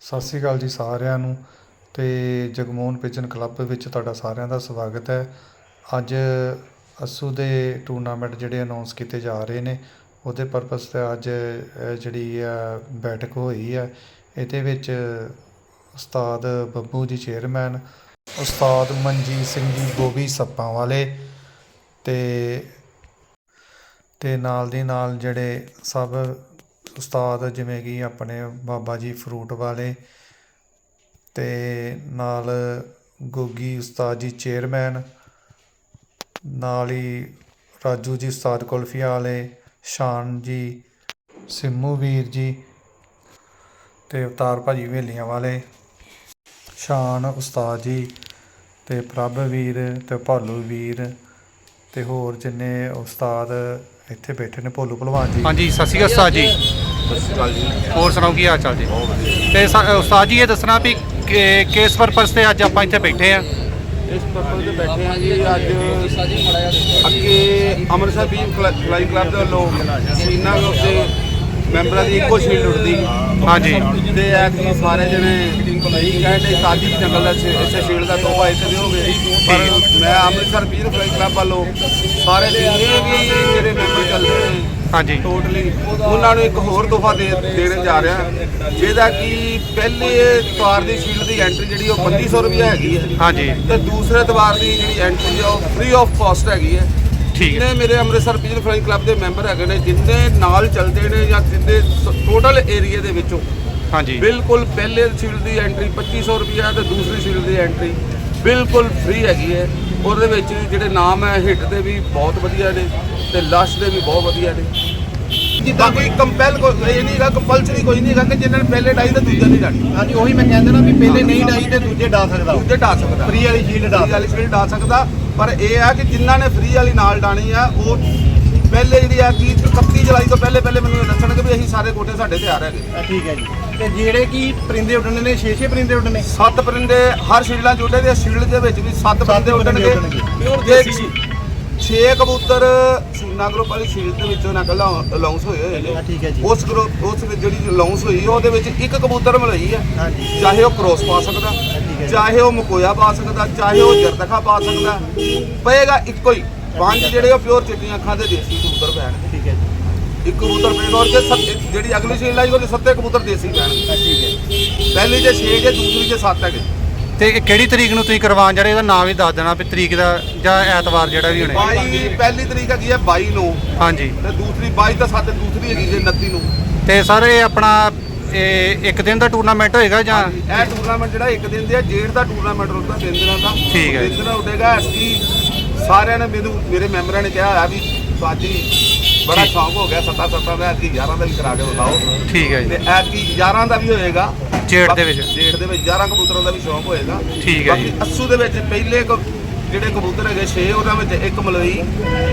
ਸਤਿ ਸ਼੍ਰੀ ਅਕਾਲ ਜੀ ਸਾਰਿਆਂ ਨੂੰ ਅਤੇ ਜਗਮੋਹਨ ਪਿਜਨ ਕਲੱਬ ਵਿੱਚ ਤੁਹਾਡਾ ਸਾਰਿਆਂ ਦਾ ਸਵਾਗਤ ਹੈ। ਅੱਜ ਅਸੂ ਦੇ ਟੂਰਨਾਮੈਂਟ ਜਿਹੜੇ ਅਨਾਉਂਸ ਕੀਤੇ ਜਾ ਰਹੇ ਨੇ, ਉਹਦੇ ਪਰਪਸ ਤੇ ਅੱਜ ਜਿਹੜੀ ਆ ਬੈਠਕ ਹੋਈ ਹੈ। ਇਹਦੇ ਵਿੱਚ ਉਸਤਾਦ ਬੱਬੂ ਜੀ ਚੇਅਰਮੈਨ ਉਸਤਾਦ ਮਨਜੀਤ ਸਿੰਘ ਜੀ ਗੋਬੀ ਸੱਪਾਂ ਵਾਲੇ ਤੇ ਤੇ ਨਾਲ ਦੀ ਨਾਲ ਜਿਹੜੇ ਸਭ ਉਸਤਾਦ ਜਿਵੇਂ ਕਿ ਆਪਣੇ ਬਾਬਾ ਜੀ ਫਰੂਟ ਵਾਲੇ ਅਤੇ ਨਾਲ ਗੋਗੀ ਉਸਤਾਦ ਜੀ ਚੇਅਰਮੈਨ, ਨਾਲ ਹੀ ਰਾਜੂ ਜੀ ਉਸਤਾਦ ਕੁਲਫੀਆ ਵਾਲੇ, ਸ਼ਾਨ ਜੀ, ਸਿੰਮੂ ਵੀਰ ਜੀ ਤੇ ਅਵਤਾਰ ਭਾਜੀ ਵੇਲੀਆਂ ਵਾਲੇ, ਸ਼ਾਨ ਉਸਤਾਦ ਜੀ ਤੇ ਪ੍ਰਭ ਵੀਰ ਤੇ ਭਾਲੂ ਵੀਰ ਤੇ ਹੋਰ ਜਿੰਨੇ ਉਸਤਾਦ ਇੱਥੇ ਬੈਠੇ ਨੇ ਭੋਲੂ ਭਲਵਾਨ ਜੀ। ਹਾਂਜੀ, ਸਤਿ ਸ਼੍ਰੀ ਅਕਾਲ ਉਸਤਾਦ ਜੀ। ਸਤਿ ਸ਼੍ਰੀ ਅਕਾਲ ਜੀ। ਹੋਰ ਸੁਣਾਓ ਕੀ ਹਾਲ ਚਾਲ ਜੀ? ਬਹੁਤ ਵਧੀਆ। ਤੇ ਸਾ- ਉਸਤਾਦ ਜੀ ਇਹ ਦੱਸਣਾ ਵੀ ਕਿ- ਕਿਸ ਪਰਪਸ ਤੇ ਅੱਜ ਆਪਾਂ ਇੱਥੇ ਬੈਠੇ ਆ ਇਸ ਪਰਪਸ ਤੇ ਬੈਠੇ ਹਾਂ ਜੀ ਅੱਜ ਅੱਗੇ ਅੰਮ੍ਰਿਤਸਰ ਬੀਚ ਫਲਾਈ ਕਲੱਬ ਦੇ ਵੱਲੋਂ ਸੀਨਾ ਦੇ ਮੈਂਬਰਾਂ ਦੀ ਇੱਕੋ ਸ਼ੀਲਡ ਉੱਡਦੀ। ਹਾਂਜੀ। ਤੇ ਐਤਕੀ ਸਾਰੇ ਜਣੇ ਕਹਿੰਦੇ ਸਾਦੀ ਜੰਗਲ ਦਾ ਇਸੇ ਇਸੇ ਸ਼ੀਲਡ ਦਾ ਤੋਹਫਾ ਇੱਥੇ ਦਿਓਗੇ ਪਰ ਮੈਂ ਅੰਮ੍ਰਿਤਸਰ ਬੀਚ ਫਲਾਈ ਕਲੱਬ ਵੱਲੋਂ ਸਾਰੇ ਜਿੰਨੇ ਵੀ ਜਿਹੜੇ ਮੈਂਬਰ ਚੱਲਦੇ ਨੇ ਹਾਂਜੀ। ਟੋਟਲੀ ਉਹਨਾਂ ਨੂੰ ਇੱਕ ਹੋਰ ਤੋਹਫਾ ਦੇ ਦੇਣ ਜਾ ਰਿਹਾ। ਜਿਹਦਾ ਕਿ ਪਹਿਲੇ ਤਵਾਰ ਦੀ ਸ਼ੀਲਡ ਦੀ ਐਂਟਰੀ ਜਿਹੜੀ ਉਹ 2500 ਰੁਪਏ ਹੈਗੀ ਹੈ। ਹਾਂਜੀ। ਤੇ ਦੂਸਰੇ ਤਵਾਰ ਦੀ ਜਿਹੜੀ ਐਂਟਰੀ ਹੈ ਉਹ ਫ੍ਰੀ ਆਫ ਕਾਸਟ ਹੈਗੀ ਹੈ। ਜਿੰਨੇ ਮੇਰੇ ਅੰਮ੍ਰਿਤਸਰ ਬਿਜਨ ਫਲਾਈਂਗ ਕਲੱਬ ਦੇ ਮੈਂਬਰ ਹੈਗੇ ਨੇ ਜਿੰਨੇ ਨਾਲ ਚੱਲਦੇ ਨੇ ਜਾਂ ਜਿੰਨੇ ਟੋਟਲ ਏਰੀਆ ਦੇ ਵਿੱਚੋਂ ਹਾਂਜੀ। ਬਿਲਕੁਲ ਪਹਿਲੇ ਸ਼ੀਲਡ ਦੀ ਐਂਟਰੀ 2500 ਰੁਪਏ ਤੇ ਦੂਸਰੀ ਸ਼ੀਲਡ ਦੀ ਐਂਟਰੀ ਬਿਲਕੁਲ ਫ੍ਰੀ ਹੈਗੀ ਹੈ। ਉਹਦੇ ਵਿੱਚ ਜਿਹੜੇ ਨਾਮ ਹੈ ਹਿੱਟ ਦੇ ਵੀ ਬਹੁਤ ਵਧੀਆ ਨੇ ਤੇ ਲਸ਼ ਦੇ ਵੀ ਬਹੁਤ ਵਧੀਆ ਨੇ। ਜਿੱਦਾਂ ਕੋਈ ਕੰਪੈਲ ਕੋਈ ਇਹ ਨਹੀਂਗਾ ਕੰਪਲਸਰੀ ਕੋਈ ਨਹੀਂਗਾ ਕਿ ਜਿੰਨਾਂ ਨੇ ਪਹਿਲੇ ਡਾਈ ਤੇ ਦੂਜਾ ਨਹੀਂ ਡਾਣੀ ਹਾਂਜੀ ਉਹੀ ਮੈਂ ਕਹਿੰਦਾ ਨਾ ਵੀ ਪਹਿਲੇ ਨਹੀਂ ਡਾਈ ਤੇ ਦੂਜੇ ਡਾ ਸਕਦਾ। ਦੂਜੇ ਡਾ ਸਕਦਾ। ਫ੍ਰੀ ਵਾਲੀ ਸ਼ੀਲਡ ਡਾ ਫ੍ਰੀ ਵਾਲੀ ਸ਼ੀਲਡ ਡਾ ਸਕਦਾ। ਪਰ ਇਹ ਆ ਕਿ ਜਿਨ੍ਹਾਂ ਨੇ ਫ੍ਰੀ ਵਾਲੀ ਨਾਲ ਡਾਣੀ ਆ ਉਹ ਪਹਿਲੇ ਜਿਹੜੀ ਆ ਕਿ 31 ਜੁਲਾਈ ਤੋਂ ਪਹਿਲੇ ਪਹਿਲੇ ਮੈਨੂੰ ਦੱਸਣਗੇ ਵੀ ਅਸੀਂ ਸਾਰੇ ਕੋਟੇ ਸਾਡੇ ਤਿਆਰ ਹੈਗੇ ਆ, ਠੀਕ ਹੈ ਜੀ। ਤੇ ਜਿਹੜੇ ਕੀ ਪਰਿੰਦੇ ਉੱਡਣੇ ਨੇ 6-6 ਪਰਿੰਦੇ ਉੱਡਣੇ? ਸੱਤ ਪਰਿੰਦੇ ਹਰ ਸ਼ੀਲਡਾਂ ਜੁੜੇ ਦੇ ਸ਼ੀਲਡ ਦੇ ਵਿੱਚ ਵੀ ਸੱਤ ਪਰਿੰਦੇ ਉੱਡਣਗੇ। ਜੇ 6 ਕਬੂਤਰ ਸੀਨਾ ਗਰੁੱਪ ਵਾਲੀ ਸ਼ੀਲਡ ਦੇ ਵਿੱਚੋਂ ਨਕਲ ਅਲਾਉਂਸ ਹੋਏ ਹੋਏ ਨੇ। ਹਾਂ, ਠੀਕ ਹੈ ਜੀ। ਉਸ ਗਰੁੱਪ ਉਸ ਵਿੱਚ ਜਿਹੜੀ ਅਲਾਉਂਸ ਹੋਈ ਹੈ, ਉਹਦੇ ਵਿੱਚ ਇੱਕ ਕਬੂਤਰ ਮਲਈ ਹੈ। ਚਾਹੇ ਉਹ ਕ੍ਰੋਸ ਪਾ ਸਕਦਾ। ਚਾਹੇ ਉਹ ਮਕੋਇਆ ਪਾ ਸਕਦਾ ਚਾਹੇ ਉਹ ਜਰਦਖਾ ਪਾ ਸਕਦਾ ਪਏਗਾ ਇੱਕੋ ਹੀ। ਪੰਜ ਜਿਹੜੇ ਉਹ ਪਿਓਰ ਚਿੱਟੀਆਂ ਅੱਖਾਂ ਦੇ ਦੇਸੀ ਕਬੂਤਰ ਪੈਣਗੇ। ਠੀਕ ਹੈ ਜੀ। ਇੱਕ ਕਬੂਤਰ ਪਏਗਾ ਔਰ ਜੇ ਸੱਤ ਜਿਹੜੀ ਅਗਲੀ ਸ਼ੀਲਡ ਆਈ ਉਹਦੇ ਸੱਤੇ ਕਬੂਤਰ ਦੇਸੀ ਪੈਣਗੇ। ਆ, ਠੀਕ ਹੈ ਪਹਿਲੀ ਜੇ 6 ਜੇ ਦੂਸਰੀ ਜੇ 7 ਹੈਗੇ। ਤੇ ਇਹ ਕਿਹੜੀ ਤਰੀਕ ਨੂੰ ਤੁਸੀਂ ਕਰਵਾਉਣ ਜਾ ਰਹੇ ਇਹਦਾ ਨਾਮ ਵੀ ਦੱਸ ਦੇਣਾ ਵੀ ਤਰੀਕ ਦਾ ਜਾਂ ਐਤਵਾਰ ਜਿਹੜਾ ਵੀ ਹੋਣਾ। 22 ਪਹਿਲੀ ਤਰੀਕ ਹੈਗੀ ਹੈ 22 ਨੂੰ। ਹਾਂਜੀ। ਤੇ ਦੂਸਰੀ 22 ਤਾਂ 7 ਦੂਸਰੀ ਹੈਗੀ ਜੇ 29 ਨੂੰ। ਤੇ ਸਰ ਇਹ ਆਪਣਾ ਇਹ ਇੱਕ ਦਿਨ ਦਾ ਟੂਰਨਾਮੈਂਟ ਹੋਏਗਾ ਜਾਂ? ਇਹ ਟੂਰਨਾਮੈਂਟ ਜਿਹੜਾ ਇੱਕ ਦਿਨ ਦੇ ਜੇਠ ਦਾ ਟੂਰਨਾਮੈਂਟ ਹੁੰਦਾ ਤਿੰਨ ਦਿਨਾਂ ਦਾ। ਠੀਕ ਹੈ। ਤਿੰਨ ਦਿਨ ਉੱਡੇਗਾ ਐਸਕੀ ਸਾਰਿਆਂ ਨੇ ਮੈਨੂੰ ਮੇਰੇ ਮੈਂਬਰਾਂ ਨੇ ਕਿਹਾ ਆ ਵੀ ਸਾਜੀ ਬੜਾ। ਸ਼ੌਂਕ ਹੋ ਗਿਆ ਸੱਤਾ ਸੱਤਾ ਦਾ ਐਤਕੀ 11 ਦਾ ਵੀ ਕਰਾ ਕੇ ਬਤਾਓ ਠੀਕ ਹੈ ਤੇ ਜੀ ਐਤਕੀ 11 ਦਾ ਵੀ ਹੋਏਗਾ। ਜੇਠ ਦੇ ਵਿੱਚ। ਜੇਠ ਦੇ ਵਿੱਚ 11 ਕਬੂਤਰਾਂ ਦਾ ਵੀ ਸ਼ੌਂਕ ਹੋਏਗਾ। ਠੀਕ ਹੈ ਜੀ। ਬਾਕੀ ਅੱਸੂ ਦੇ ਵਿੱਚ ਪਹਿਲੇ ਕ- ਜਿਹੜੇ ਕਬੂਤਰ ਹੈਗੇ 6 ਉਹਨਾਂ ਵਿੱਚ ਇੱਕ ਮਲਵਈ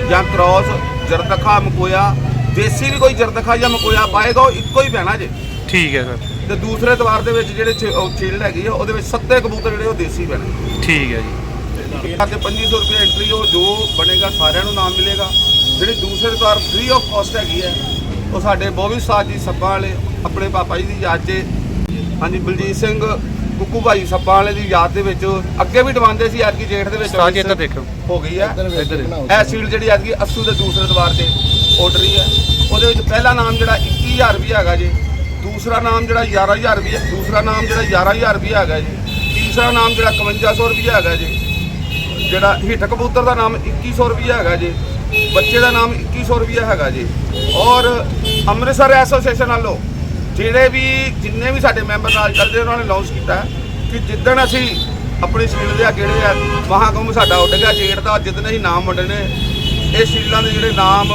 ਜਾਂ ਕ੍ਰਾਸ ਜਰਦਖਾ ਮਕੋਇਆ। ਦੇਸੀ ਵੀ ਕੋਈ ਜਰਦਖਾ ਜਾਂ ਮਕੋਇਆ ਪਾਏਗਾ ਉਹ ਇੱਕੋ ਹੀ ਪੈਣਾ ਜੇ। ਠੀਕ ਹੈ ਸਰ। ਤੇ ਦੂਸਰੇ ਤਵਾਰ ਦੇ ਵਿੱਚ ਜਿਹੜੇ ਸ਼ੀਲਡ ਹੈਗੀ ਆ ਉਹਦੇ ਵਿੱਚ ਸੱਤੇ ਕਬੂਤਰ ਜਿਹੜੇ ਉਹ ਦੇਸੀ ਪੈਣੇ। ਠੀਕ ਹੈ ਜੀ। ਅਤੇ 2500 ਰੁਪਏ ਐਂਟਰੀ ਉਹ ਜੋ ਬਣੇਗਾ ਸਾਰਿਆਂ ਨੂੰ ਨਾਮ ਮਿਲੇਗਾ। ਜਿਹੜੀ ਦੂਸਰੇ ਤਵਾਰ ਫ੍ਰੀ ਆਫ ਕਾਸਟ ਹੈਗੀ ਹੈ ਉਹ ਸਾਡੇ ਬੋਵੀ ਸਾਜ ਜੀ ਸੱਪਾਂ ਵਾਲੇ ਆਪਣੇ ਪਾਪਾ ਜੀ ਦੀ ਯਾਦ 'ਚ। ਹਾਂਜੀ ਬਲਜੀਤ ਸਿੰਘ ਕੁੱਕੂ ਭਾਈ ਸੱਪਾਂ ਵਾਲੇ ਦੀ ਯਾਦ ਦੇ ਵਿੱਚ ਅੱਗੇ ਵੀ ਡਵਾਉਂਦੇ ਸੀ ਅੱਜ ਕੀ ਜੇਠ ਦੇ ਵਿੱਚ ਉਸਤਾਦ ਜੀ ਇੱਧਰ ਦੇਖੋ ਹੋ ਗਈ ਹੈ। ਇੱਧਰ ਇਹ ਸੀਲ ਜਿਹੜੀ ਅੱਜ ਕੀ ਅਸੂ ਦੇ ਦੂਸਰੇ ਦਵਾਰ ਤੇ ਆਰਡਰ ਹੀ ਹੈ। ਉਹਦੇ ਵਿੱਚ ਪਹਿਲਾ ਨਾਮ ਜਿਹੜਾ 21000 ਰੁਪਏ ਹੈਗਾ ਜੀ। ਦੂਸਰਾ ਨਾਮ ਜਿਹੜਾ 11000 ਰੁਪਏ ਦੂਸਰਾ ਨਾਮ ਜਿਹੜਾ 11000 ਰੁਪਏ ਹੈਗਾ ਜੀ। ਤੀਸਰਾ ਨਾਮ ਜਿਹੜਾ 5100 ਰੁਪਏ ਹੈਗਾ ਜੀ। ਜਿਹੜਾ ਹਿੱਟ ਕਬੂਤਰ ਦਾ ਨਾਮ 2100 ਰੁਪਏ ਹੈਗਾ ਜੀ। ਬੱਚੇ ਦਾ ਨਾਮ 2100 ਰੁਪਏ ਹੈਗਾ ਜੀ। ਔਰ ਅੰਮ੍ਰਿਤਸਰ ਐਸੋਸੀਏਸ਼ਨ ਵੱਲੋਂ ਜਿਹੜੇ ਵੀ, ਜਿੰਨੇ ਵੀ ਸਾਡੇ ਮੈਂਬਰ ਨਾਲ ਚੱਲਦੇ ਉਹਨਾਂ ਨੇ ਅਨਾਉਂਸ ਕੀਤਾ ਕਿ ਜਿੱਦਣ ਅਸੀਂ ਆਪਣੀ ਸ਼ੀਲਡ ਦੇ ਜਿਹੜੇ ਆ, ਮਹਾਕੁੰਭ ਸਾਡਾ ਉੱਡ ਗਿਆ ਜੇੜ ਦਾ ਜਿੱਦਣ ਅਸੀਂ ਨਾਮ ਵੰਡਣੇ, ਇਹ ਸ਼ੀਲਡਾਂ ਦੇ ਜਿਹੜੇ ਨਾਮ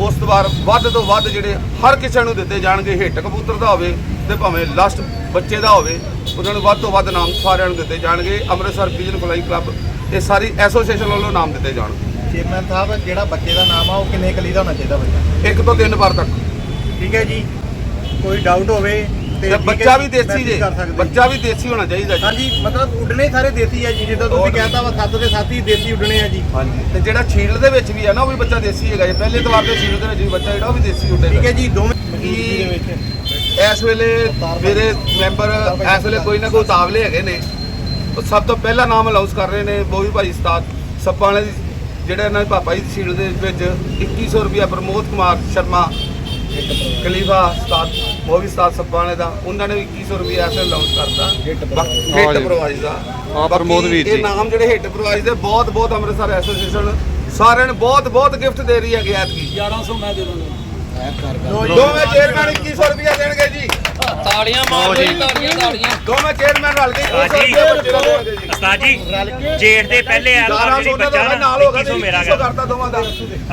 ਉਸ ਤੋਂ ਬਾਅਦ ਵੱਧ ਤੋਂ ਵੱਧ ਜਿਹੜੇ ਹਰ ਕਿਸੇ ਨੂੰ ਦਿੱਤੇ ਜਾਣਗੇ ਹਿੱਟ ਕਬੂਤਰ ਦਾ ਹੋਵੇ ਤੇ ਭਾਵੇਂ ਲਾਸਟ ਬੱਚੇ ਦਾ ਹੋਵੇ, ਉਹਨਾਂ ਨੂੰ ਵੱਧ ਤੋਂ ਵੱਧ ਨਾਮ ਸਾਰਿਆਂ ਨੂੰ ਦਿੱਤੇ ਜਾਣਗੇ। ਅੰਮ੍ਰਿਤਸਰ ਪਿਜਨ ਫਲਾਈ ਕਲੱਬ ਇਹ ਸਾਰੀ ਐਸੋਸੀਏਸ਼ਨ ਵੱਲੋਂ ਨਾਮ ਦਿੱਤੇ ਜਾਣਗੇ। ਚੇਅਰਮੈਨ ਸਾਹਿਬ ਜਿਹੜਾ ਬੱਚੇ ਦਾ ਨਾਮ ਆ ਉਹ ਕਿੰਨੇ ਕਲੀ ਦਾ ਹੋਣਾ ਚਾਹੀਦਾ ਬੱਚਾ? ਇੱਕ ਤੋਂ ਤਿੰਨ ਵਾਰ ਤੱਕ। ਠੀਕ ਹੈ ਜੀ। ਕੋਈ ਡਾਊਟ ਹੋਵੇ ਤੇ ਠੀਕ ਹੈ ਬੱਚਾ ਵੀ ਦੇਸੀ message ਜੇ। ਕਰ ਸਕਦੇ ਜੀ। ਬੱਚਾ ਵੀ ਦੇਸੀ ਹੋਣਾ ਚਾਹੀਦਾ ਜੀ। ਹਾਂਜੀ ਮਤਲਬ ਉੱਡਣੇ ਸਾਰੇ ਦੇਸੀ ਆ ਜੀ ਜਿੱਦਾਂ ਤੁਸੀਂ। ਕਹਿਤਾ ਵਾ ਸੱਤ ਦੇ ਹੀ ਦੇਸੀ ਉੱਡਣੇ ਆ ਜੀ। ਹਾਂਜੀ। ਤੇ ਜਿਹੜਾ ਸ਼ੀਲਡ ਦੇ ਵਿੱਚ ਵੀ ਹੈ ਨਾ ਉਹ ਵੀ ਬੱਚਾ ਦੇਸੀ ਹੈਗਾ ਜੀ। ਪਹਿਲੇ ਤਵਾਰ ਦੇ ਸ਼ੀਲਡ ਦੇ ਵਿੱਚ ਵੀ ਬੱਚਾ ਜਿਹੜਾ ਉਹ ਵੀ ਦੇਸੀ ਠੀਕ ਹੈ ਜੀ ਦੋਵੇਂ ਕੀ- ਦੇ ਵਿੱਚ। ਇਸ ਵੇਲੇ ਮੇਰੇ ਮੈਂਬਰ ਇਸ ਵੇਲੇ ਕੋਈ ਨਾ ਕੋਈ ਉਤਾਵਲੇ ਹੈਗੇ ਨੇ। ਉਹ ਸਭ ਤੋਂ ਪਹਿਲਾ ਨਾਮ ਅਨਾਉਂਸ ਕਰ ਰਹੇ ਨੇ ਬੋਵੀ ਭਾਈ ਉਸਤਾਦ ਸੱਪਾਂ ਵਾਲੇ ਦੀ ਜਿਹੜੇ ਇਹਨਾਂ ਦੇ ਪਾਪਾ ਜੀ ਦੀ ਸ਼ੀਲਡ ਦੇ ਵਿੱਚ 2100 ਰੁਪਇਆ ਪ੍ਰਮੋਦ ਕੁਮਾਰ ਸ਼ਰਮਾ ਖਲੀਫਾ ਉਸਤਾਦ ਉਹ ਵੀ ਉਸਤਾਦ ਸੱਪਾਂ ਵਾਲੇ ਦਾ ਉਹਨਾਂ ਨੇ ਵੀ 2100 ਰੁਪਇਆ ਐਸੇ ਅਨਾਉਂਸ ਕਰਤਾ। ਹਿੱਟ। ਪ੍ਰਵਾਜ ਦਾ। ਹਾਂ, ਪ੍ਰਮੋਦ ਵੀਰ ਜੀ। ਇਹ ਨਾਮ ਜਿਹੜੇ ਹਿੱਟ ਪ੍ਰਵਾਜ ਦੇ ਬਹੁਤ ਬਹੁਤ ਅੰਮ੍ਰਿਤਸਰ ਐਸੋਸੀਏਸ਼ਨ ਸਾਰਿਆਂ ਨੂੰ ਬਹੁਤ ਬਹੁਤ ਗਿਫਟ ਦੇ ਰਹੀ ਹੈ ਐਤਕੀ। 1100 ਮੈਂ ਦੇ ਦੂੰਗਾ। ਦੋਵੇਂ ਚੇਅਰਮੈਨ 2100 ਰੁਪਇਆ ਦੇਣਗੇ ਜੀ। ਤਾੜੀਆਂ ਮਾਰੋ ਜੀ। ਤਾੜੀਆਂ ਤਾੜੀਆਂ। ਦੋਵੇਂ ਚੇਅਰਮੈਨ ਰਲ ਕੇ 2100 ਹਾਂਜੀ। ਰੁਪਇਆ ਬੱਚੇ ਦਾ ਦੇਣਗੇ ਜੀ। ਉਸਤਾਦ ਜੀ ਜੇਠ ਦੇ ਪਹਿਲੇ 1100 ਜਿਹੜੀ ਦਾ ਬੱਚਾ ਨਾ ਨਾਲ ਹੋਗਾ 2100 ਮੇਰਾ 2100 ਗਾ। ਕਰਤਾ ਦੋਵਾਂ ਦਾ।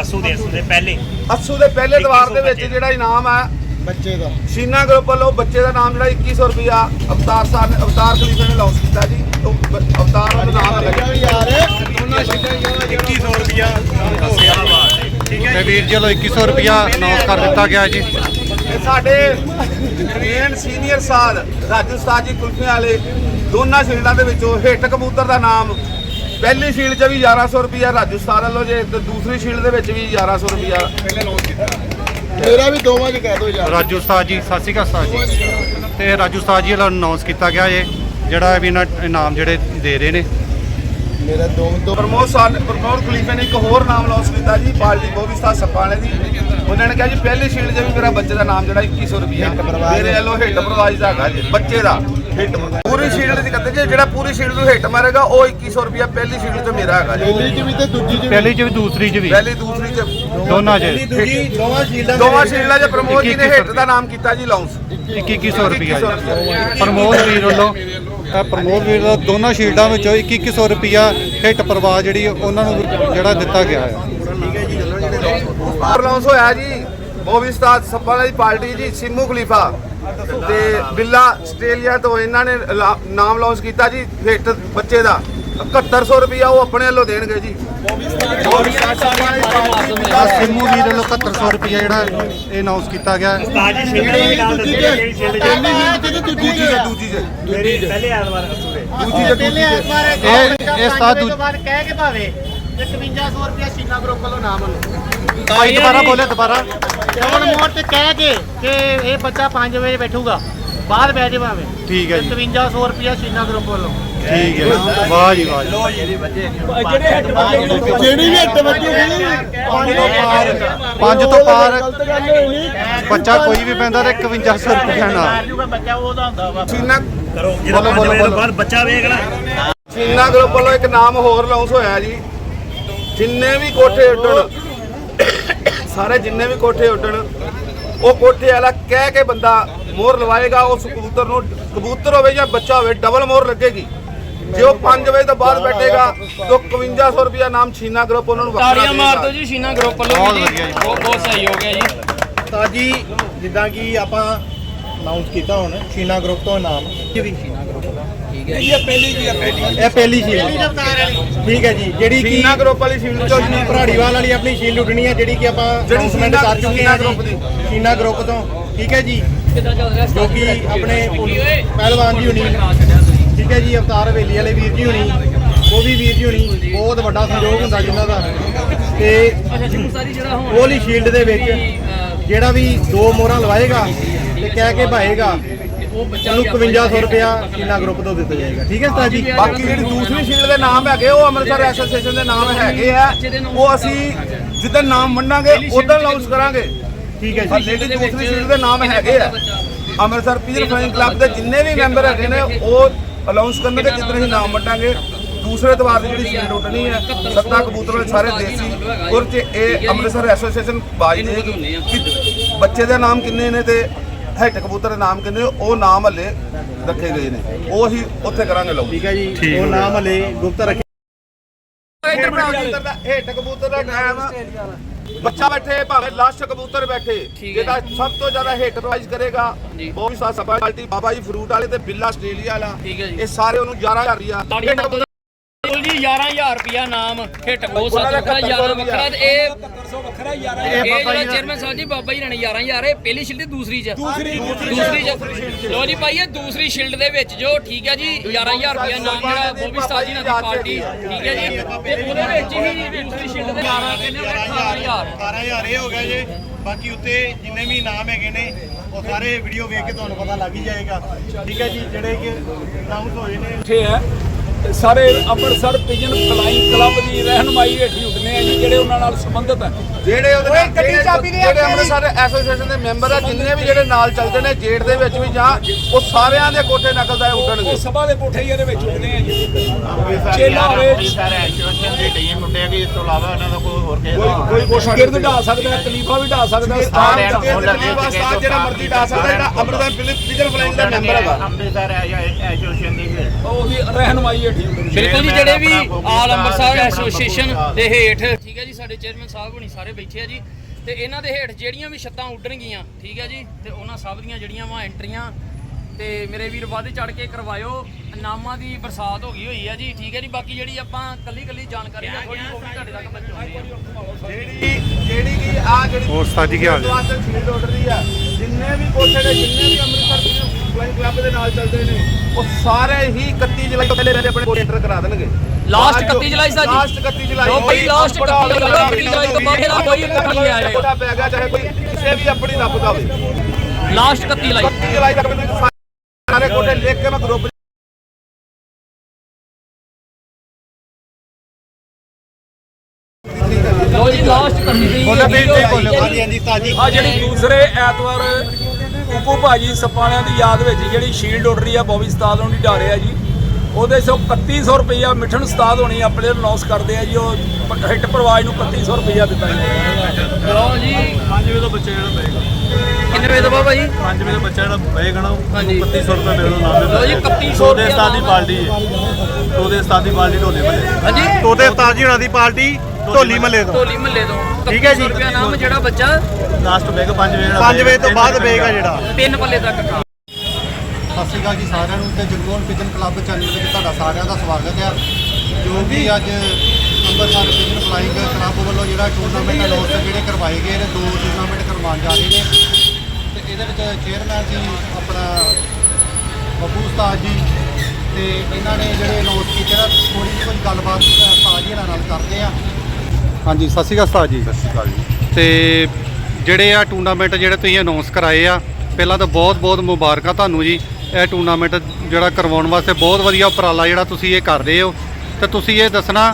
ਅਸੂ ਦੇ ਅਸੂ ਦੇ ਪਹਿਲੇ। ਅੱਸੂ ਦੇ ਪਹਿਲੇ ਦਵਾਰ ਦੇ ਵਿੱਚ 2100 ਜਿਹੜਾ ਇਨਾਮ ਹੈ ਬੱਚੇ ਦਾ। ਸ਼ੀਨਾ ਗਰੁੱਪ ਵੱਲੋਂ ਬੱਚੇ ਦਾ ਨਾਮ ਜਿਹੜਾ 2100 ਰੁਪਇਆ ਅਵਤਾਰ ਸਾਹਿਬ ਨੇ ਅਵਤਾਰ ਖਲੀਫਾ ਨੇ ਲਾਂਚ ਕੀਤਾ ਜੀ। ਅਵਤਾਰ ਦਾ ਨਾਮ ਹੈ ਜੀ। ਯਾਰ। 2100 ਰੁਪਿਆ ਦੱਸਿਆ ਬਾਤ ਠੀਕ ਹੈ ਤੇ ਵੀਰ ਜੀ ਵੱਲੋਂ 2100 ਰੁਪਿਆ ਅਨਾਉਂਸ ਕਰ ਦਿੱਤਾ ਗਿਆ ਜੀ। ਇਹ ਸਾਡੇ ਮੇਨ ਸੀਨੀਅਰ ਸਾਧ ਰਾਜੂ ਉਸਤਾਦ ਜੀ ਕੁਲਫੀਆਂ ਵਾਲੇ ਦੋਨਾਂ ਸ਼ੀਲਡਾਂ ਦੇ ਵਿੱਚੋਂ ਹਿੱਟ ਕਬੂਤਰ ਦਾ ਨਾਮ ਪਹਿਲੀ ਸ਼ੀਲਡ 'ਚ ਵੀ 1100 ਰੁਪਇਆ ਰਾਜੂ ਉਸਤਾਦ ਵੱਲੋਂ ਜੇ ਤੇ ਦੂਸਰੀ ਸ਼ੀਲਡ ਦੇ ਵਿੱਚ ਵੀ 1100 ਰੁਪਇਆ ਮੇਰਾ ਵੀ ਦੋਵਾਂ ਚ ਕਹਿ ਦੋ ਯਾਰ ਰਾਜੂ ਉਸਤਾਦ ਜੀ ਸਤਿ ਸ਼੍ਰੀ ਅਕਾਲ ਉਸਤਾਦ ਜੀ। ਤੇ ਰਾਜੂ ਉਸਤਾਦ ਜੀ ਵੱਲੋਂ ਅਨਾਉਂਸ ਕੀਤਾ ਗਿਆ ਇਹ ਜਿਹੜਾ ਵੀ ਇਹਨਾਂ ਇਨਾਮ ਜਿਹੜੇ ਦੇ ਰਹੇ ਨੇ। ਮੇਰਾ ਦੋ ਦੋ ਪ੍ਰਮੋਦ ਸਾਹਿਬ ਪ੍ਰਮੋਦ ਖਲੀਫੇ ਨੇ ਇੱਕ ਹੋਰ ਨਾਮ ਲਾਂਚ ਕੀਤਾ ਜੀ ਪਾਰਟੀ ਸਾਹਿਬ ਸੱਪਾਲੇ ਦੀ। ਉਹਨਾਂ ਨੇ ਕਿਹਾ ਜੀ ਪਹਿਲੀ ਸ਼ੀਲਡ 'ਚ ਵੀ ਮੇਰਾ ਬੱਚੇ ਦਾ ਨਾਮ ਜਿਹੜਾ 2100 ਰੁਪਿਆ ਮੇਰੇ ਵੱਲੋਂ ਹਿੱਟ ਪ੍ਰਵਾਜ ਦਾ ਹੈਗਾ ਜੀ ਬੱਚੇ ਦਾ। ਹਿੱਟ ਪੂਰੀ ਸ਼ੀਲਡ ਦੀ ਕਹਿੰਦੇ ਜੀ ਜਿਹੜਾ ਪੂਰੀ ਸ਼ੀਲਡ ਨੂੰ ਹਿੱਟ ਮਾਰੇਗਾ ਉਹ 2100 ਰੁਪਿਆ ਪਹਿਲੀ ਸ਼ੀਲਡ 'ਚ ਮੇਰਾ ਹੈਗਾ ਜੀ। ਪਹਿਲੀ ਚ ਵੀ ਤੇ ਦੂਜੀ ਚ ਵੀ। ਪਹਿਲੀ ਚ ਵੀ ਦੂਸਰੀ ਚ ਵੀ। ਪਹਿਲੀ ਦੂਸਰੀ 'ਚ। ਦੋਨਾਂ ਚ। ਦੂਜੀ ਦੋਵਾਂ ਸ਼ੀਲਡਾਂ ਦੋਵਾਂ ਸ਼ੀਲਡਾਂ 'ਚ ਪ੍ਰਮੋਦ ਜੀ ਨੇ ਹਿੱਟ ਦਾ ਨਾਮ ਕੀਤਾ ਜੀ ਲਾਂਚ 2100 ਰੁਪਿਆ ਜੀ। ਪ੍ਰਮੋਦ ਵੀਰ ਵੱਲੋਂ ਤਾਂ ਪ੍ਰਮੋਦ ਵੀਰ ਦਾ ਦੋਨਾਂ ਸ਼ੀਲਡਾਂ ਵਿੱਚੋਂ 2100 ਰੁਪਿਆ ਹਿੱਟ ਪ੍ਰਵਾਹ ਜਿਹੜੀ ਉਹਨਾਂ ਨੂੰ ਜਿਹੜਾ ਦਿੱਤਾ ਗਿਆ ਹੈ। ਲਾਂਚ ਹੋਇਆ ਜੀ ਬੋਬੀ ਉਸਤਾਦ ਸੱਪਾਲੇ ਦੀ ਪਾਰਟੀ ਜੀ, ਸਿੰਮੂ ਖਲੀਫਾ ਤੇ ਬਿੱਲਾ ਆਸਟ੍ਰੇਲੀਆ ਤੋਂ ਇਹਨਾਂ ਨੇ ਲਾ- ਨਾਮ ਲਾਂਚ ਕੀਤਾ ਜੀ, ਹਿੱਟ ਬੱਚੇ ਦਾ। 7100 ਰੁਪਇਆ ਉਹ ਆਪਣੇ ਵੱਲੋਂ ਦੇਣਗੇ ਜੀ। ਤਾਂ ਸਿੰਮੂ ਵੀਰ ਵੱਲੋਂ 7100 ਰੁਪਿਆ ਜਿਹੜਾ ਇਹ ਅਨਾਉਂਸ ਕੀਤਾ ਗਿਆ ਹੈ। ਉਸਤਾਦ ਜੀ ਸ਼ੀਲਡ ਵੀ ਨਾਲ ਦੱਸੋ ਕਿਹੜੀ ਸ਼ੀਲਡ ਪਹਿਲੀ ਜੀ ਦੂਜੀ ਜੇ ਦੂਜੀ ਜੇ ਮੇਰੀ ਪਹਿਲੇ ਐਤਵਾਰ ਦੇ ਦੂਜੀ ਜੇ ਦੂਜੀ ਜੇ ਇਹ ਇਹ ਸਾਧ ਦੂ- ਬਾਅਦ ਕਹਿ ਕੇ ਭਾਵੇਂ 5100 ਰੁਪਿਆ ਸ਼ੀਨਾ ਗਰੁੱਪ ਵੱਲੋਂ ਨਾਮ ਵੱਲੋਂ ਭਾਈ ਦੁਬਾਰਾ ਬੋਲੇ ਦੁਬਾਰਾ ਹੁਣ ਮੋੜ ਤੇ ਕਹਿ ਕੇ ਕਿ ਇਹ ਬੱਚਾ 5 ਵਜੇ ਬੈਠੂਗਾ ਬਾਹਰ ਬਹਿ ਜੇ ਭਾਵੇਂ। ਠੀਕ ਹੈ ਜੀ। 5100 ਰੁਪਿਆ ਸ਼ੀਨਾ ਗਰੁੱਪ ਵੱਲੋਂ। ਠੀਕ ਹੈ। ਵਾਹ ਜੀ ਵਾਹ ਜੀ। ਜਿਹੜੀ ਵੀ ਹਿੱਟ ਵੱਜੀ ਸੀ ਪੰਜ ਤੋਂ ਪਾਰ ਪੰਜ ਤੋਂ ਪਾਰ ਬੱਚਾ ਕੋਈ ਵੀ ਪੈਂਦਾ ਤੇ 5100 ਰੁਪਿਆ ਨਾਲ। ਮਾਰ ਜੂਗਾ ਬੱਚਾ ਉਹਦਾ ਹੁੰਦਾ ਵਾ। ਸੀਨਾ ਕਰੋ ਜਦੋਂ ਬੋਲੋ, 5 ਬੋਲੋ, ਵਜੇ ਤੋਂ ਬੋਲੋ। ਬਾਅਦ ਬੱਚਾ ਵੇਖ ਲੈ। ਸੀਨਾ ਗਰੁੱਪ ਵੱਲੋਂ ਇੱਕ ਨਾਮ ਹੋਰ ਲਾਂਚ ਹੋਇਆ ਜੀ। ਜਿੰਨੇ ਵੀ ਕੋਠੇ ਉੱਡਣ ਸਾਰੇ ਜਿੰਨੇ ਵੀ ਕੋਠੇ ਉੱਡਣ ਉਹ ਕੋਠੇ ਵਾਲਾ ਕਹਿ ਕੇ ਬੰਦਾ ਮੋਹਰ ਲਵਾਏਗਾ ਉਸ ਕਬੂਤਰ ਨੂੰ ਕਬੂਤਰ ਹੋਵੇ ਜਾਂ ਬੱਚਾ ਹੋਵੇ ਡਬਲ ਮੋਹਰ ਲੱਗੇਗੀ ਜੇ ਉਹ 5 ਵਜੇ ਤੋਂ ਬਾਅਦ ਬੈਠੇਗਾ ਤਾਂ 5100 ਰੁਪਇਆ ਨਾਮ ਛੀਨਾ ਗਰੁੱਪ ਉਹਨਾਂ ਨੂੰ ਵੱਖਰਾ ਤਾੜੀਆਂ ਮਾਰ। ਦਿਓ ਜੀ ਸ਼ੀਨਾ ਗਰੁੱਪ ਵੱਲੋਂ ਬਹੁਤ ਵੀ ਵਧੀਆ ਜੀ ਜੀ। ਬਹੁਤ ਬਹੁਤ ਸਹੀ ਹੋ ਗਿਆ ਜੀ ਤਾਂ ਜੀ ਜਿੱਦਾਂ ਕਿ ਆਪਾਂ ਅਨਾਉਂਸ ਕੀਤਾ ਹੁਣ ਸ਼ੀਨਾ ਗਰੁੱਪ ਤੋਂ ਨਾਮ ਪਹਿਲੀ ਸ਼ੀਲਡ ਠੀਕ ਹੈ ਜੀ ਜਿਹੜੀ ਕਿ ਛੀਨਾ ਗਰੁੱਪ ਵਾਲੀ ਫੀਲਡ ਚੋਂ ਜੀ। ਭਰਾੜੀਵਾਲ ਵਾਲੀ। ਆਪਣੀ ਸ਼ੀਲ ਉੱਡਣੀ ਹੈ ਜਿਹੜੀ ਕਿ ਆਪਾਂ ਜਿਹੜੀ announcement ਸ਼ੀਨਾ- ਕਰ ਚੁੱਕੇ ਸ਼ੀਨਾ ਹਾਂ ਗਰੁੱਪ ਦੀ। ਸ਼ੀਨਾ ਗਰੁੱਪ ਤੋਂ। ਠੀਕ ਹੈ ਜੀ। ਕਿੱਦਾਂ ਚੱਲ ਰਿਹਾ ਜੋ ਕਿ ਆਪਣੇ ਪਹਿਲਵਾਨ ਜੀ ਹੁਣੀ। ਠੀਕ ਹੈ ਜੀ ਅਵਤਾਰ ਹਵੇਲੀ ਵਾਲੇ ਵੀਰ ਜੀ ਹੁਣੀ। ਉਹ ਵੀ ਵੀਰ ਜੀ ਹੁਣੀ। ਬਹੁਤ ਵੱਡਾ ਸੰਯੋਗ ਹੁੰਦਾ ਜਿਨ੍ਹਾਂ ਦਾ। ਤੇ ਅੱਛਾ ਜੀ ਸਾਰੀ ਜਿਹੜਾ ਹੁਣ ਉਹ ਵਾਲੀ ਸ਼ੀਲਡ ਦੇ ਵਿੱਚ ਜਿਹੜਾ ਵੀ ਦੋ ਮੋਹਰਾਂ ਲਵਾਏਗਾ ਤੇ ਕਹਿ ਕੇ ਭਾਏਗਾ ਉਹਨੂੰ 5500 ਰੁਪਇਆ ਸ਼ੀਨਾ ਗਰੁੱਪ ਤੋਂ ਦਿੱਤਾ ਜਾਏਗਾ ਠੀਕ ਹੈ ਸਤਾਜ? ਜੀ ਬਾਕੀ ਜਿਹੜੀ ਦੂਸਰੀ ਸ਼ੀਲਡ ਦੇ ਨਾਮ ਹੈਗੇ ਉਹ ਅੰਮ੍ਰਿਤਸਰ ਐਸੋਸੀਏਸ਼ਨ ਦੇ ਨਾਮ ਹੈਗੇ ਆ ਉਹ ਅਸੀਂ ਜਿੱਦਣ ਨਾਮ ਮੰਨਾਂਗੇ ਉਦੋਂ ਲਾਂਚ ਕਰਾਂਗੇ। ਠੀਕ ਹੈ ਜੀ। ਦੀ ਦੂਸਰੀ ਸ਼ੀਲਡ ਦੇ ਨਾਮ ਹੈਗੇ ਆ ਅੰਮ੍ਰਿਤਸਰ ਪੀਰ ਫਲਾਈਂਗ ਕਲੱਬ ਦੇ ਜਿੰਨੇ ਵੀ ਮੈਂਬਰ ਹੈਗੇ ਨੇ ਉਹ ਅਨਾਉਂਸ ਕਰਨਗੇ ਜਿੱਦਣ ਅਸੀਂ ਨਾਮ ਵੰਡਾਂਗੇ ਦੂਸਰੇ ਤਵਾਰ ਦੀ ਜਿਹੜੀ ਸ਼ੀਲਡ ਉੱਡਣੀ ਹੈ ਸੱਤਾ ਕਬੂਤਰ ਵਾਲੇ ਸਾਰੇ ਦੇਸੀ ਔਰ ਚ ਇਹ ਅੰਮ੍ਰਿਤਸਰ ਐਸੋਸੀਏਸ਼ਨ ਬਾਜ ਨੇ ਕਿ ਬੱਚੇ ਦੇ ਨਾਮ ਕਿੰਨੇ ਨੇ ਤੇ ਹੈਡ ਕਬੂਤਰ ਦੇ ਨਾਮ ਕਿੰਨੇ ਉਹ ਨਾਮ ਹਲੇ ਰੱਖੇ ਗਏ ਨੇ। ਉਹ ਹੀ ਉੱਥੇ ਕਰਾਂਗੇ ਲਾਉਂਚ ਠੀਕ ਹੈ ਜੀ ਉਹ ਨਾਮ ਹਲੇ ਗੁਪਤ ਰੱਖੇ ਕਬੂਤਰ ਦਾ ਹੇਠ ਕਬੂਤਰ ਦਾ ਟਾਈਮ ਬੱਚਾ ਬੈਠੇ ਭਾਵੇਂ ਲਾਸ਼ ਕਬੂਤਰ ਬੈਠੇ। ਜਿਹਦਾ ਸਭ ਤੋਂ ਜ਼ਿਆਦਾ ਹਿੱਟ ਪ੍ਰਾਈਜ਼ ਕਰੇਗਾ ਜੀ। ਬਹੁਤ ਸਾ spa party Baba ji fruit ਵਾਲੇ ਤੇ ਬਿੱਲਾ ਆਸਟ੍ਰੇਲੀਆ ਵਾਲਾ। ਇਹ ਸਾਰੇ ਉਹਨੂੰ 11000 ਰਿਆ 11000 ਰੁਪਿਆ ਨਾਮ ਹਿੱਟ ਹੋ ਸਕਦਾ 11 7100 ਵੱਖਰਾ ਤੇ ਇਹ ਇਹ ਜਿਹੜਾ ਚੇਅਰਮੈਨ ਸਾਹਿਬ ਜੀ ਬਾਬਾ ਜੀ ਰਾਣੀ 11000 ਇਹ ਪਹਿਲੀ ਸ਼ਿਲਡ ਦੂਸਰੀ ਚ। ਦੂਸਰੀ ਦੂਸਰੀ ਚ। ਲੋ ਜੀ ਭਾਈ ਇਹ ਦੂਸਰੀ ਸ਼ਿਲਡ ਦੇ ਵਿੱਚ ਜੋ ਠੀਕ ਹੈ ਜੀ 11000 ਰੁਪਇਆ ਨਾਮ ਜਿਹੜਾ ਬੋਬੀ ਸਤਾਜ ਜੀ ਨਾਲ ਦੀ ਪਾਰਟੀ ਠੀਕ ਹੈ ਜੀ। ਤੇ ਉਹਦੇ ਵਿੱਚ ਹੀ ਦੂਸਰੀ ਸ਼ਿਲਡ ਦੇ 11 ਕਿੰਨੇ 18000 18000 ਇਹ ਹੋ ਗਿਆ ਜੇ। ਬਾਕੀ ਉੱਤੇ ਜਿੰਨੇ ਵੀ ਇਨਾਮ ਹੈਗੇ ਨੇ ਉਹ ਸਾਰੇ ਵੀਡੀਓ ਵੇਖ ਕੇ ਤੁਹਾਨੂੰ ਪਤਾ ਲੱਗ ਹੀ ਜਾਏਗਾ। ਠੀਕ ਹੈ ਜੀ ਜਿਹੜੇ ਕਿ ਅਨਾਉਂਸ ਹੋਏ ਨੇ। ਇੱਥੇ ਹੈ। ਤੇ ਸਾਰੇ ਅੰਮ੍ਰਿਤਸਰ ਪਿਜਨ ਫਲਾਈਂਗ ਕਲੱਬ ਦੀ ਰਹਿਨਮਾਈ ਹੇਠੀ ਉੱਠਨੇ ਆ ਜੀ ਜਿਹੜੇ ਉਹਨਾਂ ਨਾਲ ਸੰਬੰਧਿਤ ਹੈ ਜਿਹੜੇ ਉਹਦੇ ਨਾਲ ਜਿਹੜੇ ਜਿਹੜੇ ਅੰਮ੍ਰਿਤਸਰ ਐਸੋਸੀਏਸ਼ਨ ਦੇ ਮੈਂਬਰ ਆ ਜਿੰਨੇ ਵੀ ਜਿਹੜੇ ਨਾਲ ਚੱਲਦੇ ਨੇ ਜੇਟ ਦੇ ਵਿੱਚ ਵੀ ਜਾਂ ਉਹ ਸਾਰਿਆਂ ਦੇ ਕੋਠੇ ਨਕਲ ਦਾ ਉੱਡਣਗੇ। ਉਹ ਸਭਾ ਦੇ ਕੋਠੇ ਹੀ ਇਹਦੇ ਵਿੱਚ ਉੱਠਨੇ ਆ ਜੀ। ਚੇਲਾ ਹੋਵੇ ਸਾਰੇ ਐਸੋਸੀਏਸ਼ਨ ਦੀ ਟੀਮ ਉੱਡੇਗੀ ਇਸ ਤੋਂ ਇਲਾਵਾ ਉਹਨਾਂ ਦਾ ਕੋਈ ਹੋਰ ਕਿਸੇ ਕੋਈ ਕੋਈ ਗਿਰਦ ਢਾ ਸਕਦਾ ਹੈ ਕਲੀਫਾ ਵੀ ਢਾ ਸਕਦਾ ਢਾ ਵਾਸਤਾ ਜਿਹੜਾ ਮਰਜ਼ੀ ਡਾ ਸਕਦਾ ਜਿਹੜਾ ਅੰਮ੍ਰਿਤਸਰ ਪਿਜਨ ਫਲਾਈਂਗ ਦਾ ਮੈਂਬਰ ਹੈਗਾ ਅੰਮ੍ਰਿਤਸਰ ਐਸੋਸੀਏਸ਼ਨ ਦੀ ਉਹਦੀ ਰਹਿਨਮਾਈ ਹੇਠੀ ਬਿਲਕੁਲ ਜੀ ਜਿਹੜੇ ਵੀ ਆਲ ਅੰਮ੍ਰਿਤਸਰ ਐਸੋਸੀਏਸ਼ਨ ਦੇ ਹੇਠ ਠੀਕ ਹੈ ਜੀ ਸਾਡੇ ਚੇਅਰਮੈਨ ਸਾਹਿਬ ਹੁਣੀ ਸਾਰੇ ਬੈਠੇ ਆ ਜੀ। ਤੇ ਇਹਨਾਂ ਦੇ ਹੇਠ ਜਿਹੜੀਆਂ ਵੀ ਛੱਤਾਂ ਉੱਡਣਗੀਆਂ ਠੀਕ ਹੈ ਜੀ ਤੇ ਉਹਨਾਂ ਸਭ ਦੀਆਂ ਜਿਹੜੀਆਂ ਵਾ ਐਂਟਰੀਆਂ ਤੇ ਮੇਰੇ ਵੀਰ ਵੱਧ ਚੜ ਕੇ ਕਰਵਾਇਓ। ਇਨਾਮਾਂ ਦੀ ਬਰਸਾਤ ਹੋ ਗਈ ਹੋਈ ਆ ਜੀ ਠੀਕ ਹੈ ਜੀ ਬਾਕੀ ਜਿਹੜੀ ਆਪਾਂ ਕੱਲੀ ਕੱਲੀ ਜਾਣਕਾਰੀ ਆ ਥੋੜੀ ਉਹ ਵੀ ਤੁਹਾਡੇ ਤੱਕ ਪਹੁੰਚਾਉਣੀ ਆ। ਜਿਹੜੀ ਜਿਹੜੀ ਕਿ ਆ ਜਿਹੜੀ ਹੋਰ ਉਸਤਾਦ ਜੀ ਕੀ ਹਾਲ ਹੈ? ਵਾਸਤੇ ਫੀਲਡ ਆਰਡਰ ਦੀ ਆ। ਜਿੰਨੇ ਵੀ ਕੋਠੇ ਦੇ ਜਿੰਨੇ ਵੀ ਅੰਮ੍ਰਿਤਸਰ ਦੇ ਫਲਾਈਂਗ ਕਲੱਬ ਦੇ ਨਾਲ ਚੱਲਦੇ ਨੇ ਉਹ ਸਾਰੇ ਹੀ 31 ਜੁਲਾਈ ਤੋਂ ਪਹਿਲੇ ਪਹਿਲੇ ਆਪਣੇ ਕੋਲ ਐਂਟਰ ਕਰਾ ਦੇਣਗੇ। ਲਾਸਟ 31 ਜੁਲਾਈ ਸਾ ਜੀ ਲਾਸਟ 31 ਜੁਲਾਈ। ਲਓ ਭਾਈ, last 31 ਜੁਲਾਈ, 31 ਜੁਲਾਈ ਤੋਂ ਬਾਅਦ ਇਹਦਾ ਕੋਈ ਨਹੀਂ ਆਇਆ। ਕੋਠਾ ਪੈ ਗਿਆ ਚਾਹੇ ਕੋਈ ਕਿਸੇ ਵੀ ਆਪਣੀ ਰੱਬ ਦਾ ਹੋਵੇ। ਲਾਸਟ 31 ਲਾਈ 31 ਜੁਲਾਈ ਤੱਕ ਲਾਸਟ 31 ਦੀ ਬੋਲੋ ਵੀਰ ਜੀ, ਬੋਲੋ। ਹਾਂਜੀ ਹਾਂਜੀ ਤਾਜੀ। ਆ ਜਿਹੜੀ ਦੂਸਰੇ ਐਤਵਾਰ ਉਪੂ ਭਾਜੀ ਸੱਪਾਲਿਆਂ ਦੀ ਯਾਦ ਵਿੱਚ ਜਿਹੜੀ ਸ਼ੀਲਡ ਉੱਡ ਰਹੀ ਆ ਬੋਬੀ ਸਤਾਦ ਹੋਣੀ ਢਾਰੇ ਆ ਜੀ ਉਹਦੇ ਸੋ 3100 ਰੁਪਈਆ ਮਿਠਣ ਉਸਤਾਦ ਹੋਣੀ ਆਪਣੇ ਅਨਾਉਂਸ ਕਰਦੇ ਆ ਜੀ ਉਹ ਪ- ਹਿੱਟ ਪ੍ਰਵਾਜ ਨੂੰ 3100 ਰੁਪਈਆ ਦਿੱਤਾ ਜੀ। ਲਓ ਜੀ। 5 ਵਜੇ ਤੋਂ ਬੱਚਾ ਜਿਹੜਾ ਪਏਗਾ ਕਿੰਨੇ ਵਜੇ ਦਾ ਬਾਬਾ ਜੀ? 5 ਵਜੇ ਦਾ ਬੱਚਾ ਜਿਹੜਾ ਪਏਗਾ ਨਾ ਉਹ ਹਾਂਜੀ। 3100 ਰੁਪਏ ਮੇਰੇ ਨਾਮ ਲਓ ਜੀ, 3100 ਉਹਦੇ ਉਸਤਾਦ ਦੀ ਪਾਰਟੀ ਹੈ। ਉਹਦੇ ਉਸਤਾਦ ਦੀ ਪਾਰਟੀ ਢੋਲੇ ਮੱਲੇ ਹਾਂਜੀ। ਤੋਤੇ ਉਸਤਾਦ ਜੀ ਹੁਣਾਂ ਦੀ ਪਾਰਟੀ। ਢੋਲੀ ਮੱਲੇ ਤੋਂ। ਢੋਲੀ ਮਹੱਲੇ ਤੋਂ। ਠੀਕ ਹੈ ਜੀ। 3100 ਰੁਪਇਆ ਨਾਮ ਜਿਹੜਾ ਬੱਚਾ ਲਾਸਟ ਪਏਗਾ 5 ਵਜੇ 5 ਵਜੇ ਤੋਂ ਬਾਅਦ ਪਏਗਾ ਜਿਹੜਾ। ਤਿੰਨ ਪੱਲੇ ਤੱਕ ਸਤਿ ਸ਼੍ਰੀ ਅਕਾਲ ਜੀ ਸਾਰਿਆਂ ਨੂੰ ਤੇ ਜਗਮੋਹਨ ਪਿਜਨ ਕਲੱਬ ਚੈਨਲ ਵਿੱਚ ਤੁਹਾਡਾ ਸਾਰਿਆਂ ਦਾ ਸਵਾਗਤ ਹੈ। ਜੋ ਕਿ ਅੱਜ ਅੰਮ੍ਰਿਤਸਰ ਪਿਜਨ ਫਲਾਈਂਗ ਕਲੱਬ ਵੱਲੋਂ ਜਿਹੜਾ ਟੂਰਨਾਮੈਂਟ ਅਨਾਉਂਸ ਜਿਹੜੇ ਕਰਵਾਏ ਗਏ ਨੇ ਦੋ ਟੂਰਨਾਮੈਂਟ ਕਰਵਾਉਣ ਜਾ ਰਹੇ ਨੇ। ਤੇ ਇਹਦੇ ਵਿੱਚ ਚੇਅਰਮੈਨ ਜੀ ਆਪਣਾ ਬੱਬੂ ਉਸਤਾਦ ਜੀ ਤੇ ਇਹਨਾਂ ਨੇ ਜਿਹੜੇ ਅਨਾਉਂਸ ਕੀਤੇ ਨਾ ਥੋੜੀ ਜਿਹੀ ਕੁਝ ਗੱਲਬਾਤ ਉਸਤਾਦ ਜੀ ਨਾਲ ਕਰਦੇ ਆ। ਹਾਂਜੀ ਸਤਿ ਸ਼੍ਰੀ ਅਕਾਲ ਉਸਤਾਦ ਜੀ। ਸਤਿ ਸ਼੍ਰੀ ਅਕਾਲ ਜੀ। ਤੇ ਜਿਹੜੇ ਆ ਟੂਰਨਾਮੈਂਟ ਜਿਹੜੇ ਤੁਸੀਂ ਅਨਾਉਂਸ ਕਰਾਏ ਆ ਪਹਿਲਾਂ ਤਾਂ ਬਹੁਤ ਬਹੁਤ ਮੁਬਾਰਕਾਂ ਤੁਹਾਨੂੰ ਜੀ। ਇਹ ਟੂਰਨਾਮੈਂਟ ਜਿਹੜਾ ਕਰਵਾਉਣ ਵਾਸਤੇ ਬਹੁਤ ਵਧੀਆ ਉਪਰਾਲਾ ਜਿਹੜਾ ਤੁਸੀਂ ਇਹ ਕਰ ਰਹੇ ਹੋ। ਤੇ ਤੁਸੀਂ ਇਹ ਦੱਸਣਾ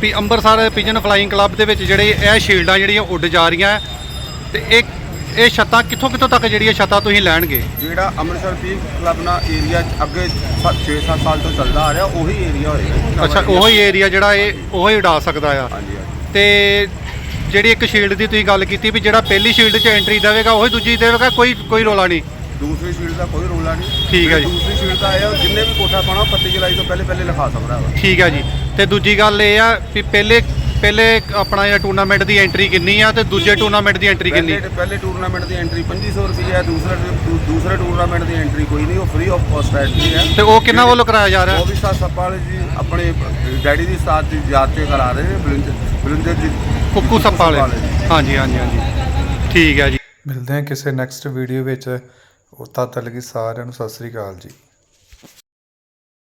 ਵੀ ਅੰਮ੍ਰਿਤਸਰ ਪਿਜਨ ਫਲਾਈਂਗ ਕਲੱਬ ਦੇ ਵਿੱਚ ਜਿਹੜੇ ਇਹ ਸ਼ੀਲਡਾਂ ਜਿਹੜੀਆਂ ਉੱਡ ਜਾ ਰਹੀਆਂ ਤੇ ਇਹ ਇਹ ਛੱਤਾਂ ਕਿੱਥੋਂ ਕਿੱਥੋਂ ਤੱਕ ਜਿਹੜੀਆਂ ਛੱਤਾਂ ਤੁਸੀਂ ਲੈਣਗੇ? ਜਿਹੜਾ ਅੰਮ੍ਰਿਤਸਰ ਪੀਕ ਕਲੱਬ ਨਾਲ ਏਰੀਆ ਅੱਗੇ 6-7 ਸਾਲ ਤੋਂ ਚੱਲਦਾ ਆ ਰਿਹਾ ਉਹੀ ਏਰੀਆ ਹੋਏਗਾ ਅੱਛਾ ਉਹੀ ਏਰੀਆ ਜਿਹੜਾ ਇਹ ਉਹੀ ਉਡਾ ਸਕਦਾ ਆ। ਤੇ ਜਿਹੜੀ ਇੱਕ ਸ਼ੀਲਡ ਦੀ ਤੁਸੀਂ ਗੱਲ ਕੀਤੀ ਵੀ ਜਿਹੜਾ ਪਹਿਲੀ ਸ਼ੀਲਡ 'ਚ ਐਂਟਰੀ ਦੇਵੇਗਾ ਉਹੀ ਦੂਜੀ ਦੇਵੇਗਾ ਕੋਈ ਕੋਈ ਰੋਲਾ ਨਹੀਂ। ਦੂਸਰੀ ਸ਼ੀਲਡ ਦਾ ਕੋਈ ਰੋਲਾ ਨਹੀਂ। ਠੀਕ ਹੈ ਜੀ। ਦੂਸਰੀ ਸ਼ੀਲਡ ਦਾ ਇਹ ਆ, ਜਿੰਨੇ ਵੀ ਕੋਠਾ ਪਾਣਾ 31 ਜੁਲਾਈ ਤੋਂ ਪਹਿਲੇ ਪਹਿਲੇ ਲਿਖਾ ਸਕਦਾ ਵਾ। ਠੀਕ ਹੈ ਜੀ। ਤੇ ਦੂਜੀ ਗੱਲ ਇਹ ਆ ਵੀ ਪਹਿਲੇ ਪਹਿਲੇ ਆਪਣਾ ਜਿਹੜਾ ਟੂਰਨਾਮੈਂਟ ਦੀ ਐਂਟਰੀ ਕਿੰਨੀ ਆ ਤੇ ਦੂਜੇ ਟੂਰਨਾਮੈਂਟ ਦੀ ਐਂਟਰੀ ਕਿੰਨੀ? ਪਹਿਲੇ ਪਹਿਲੇ ਟੂਰਨਾਮੈਂਟ ਦੀ ਐਂਟਰੀ 2500 ਰੁਪਏ ਹੈ ਦੂਸਰੇ ਦੂਸਰੇ ਟੂਰਨਾਮੈਂਟ ਦੀ ਐਂਟਰੀ ਕੋਈ ਨਹੀਂ ਉਹ ਫ੍ਰੀ ਆਫ ਕਾਸਟ ਐਂਟਰੀ ਹੈ। ਤੇ ਉਹ ਕਿੰਨਾ ਵੱਲੋਂ ਕਰਾਇਆ ਜਾ ਰਿਹਾ? ਉਹ ਵੀ ਸਾਹ ਸੱਪਾਲ ਜੀ ਆਪਣੇ ਡੈਡੀ ਦੀ ਸਾਥ ਦੀ ਯਾਦ ਤੇ ਕਰਾ ਰਹੇ ਨੇ ਬਲਿੰਦਰ ਬਲਿੰਦਰ ਜੀ ਕੁੱਕੂ ਸੱਪਾ ਵਾਲੇ। ਹਾਂਜੀ ਹਾਂਜੀ ਹਾਂਜੀ। ਠੀਕ ਹੈ ਜੀ। ਮਿਲਦੇ ਹਾਂ ਕਿਸੇ ਨੈਕਸਟ ਵੀਡੀਓ ਵਿੱਚ। ਉਹ ਤਦ ਤੱਕ ਲਈ ਸਾਰਿਆਂ ਨੂੰ ਸਤਿ ਸ੍ਰੀ ਅਕਾਲ ਜੀ।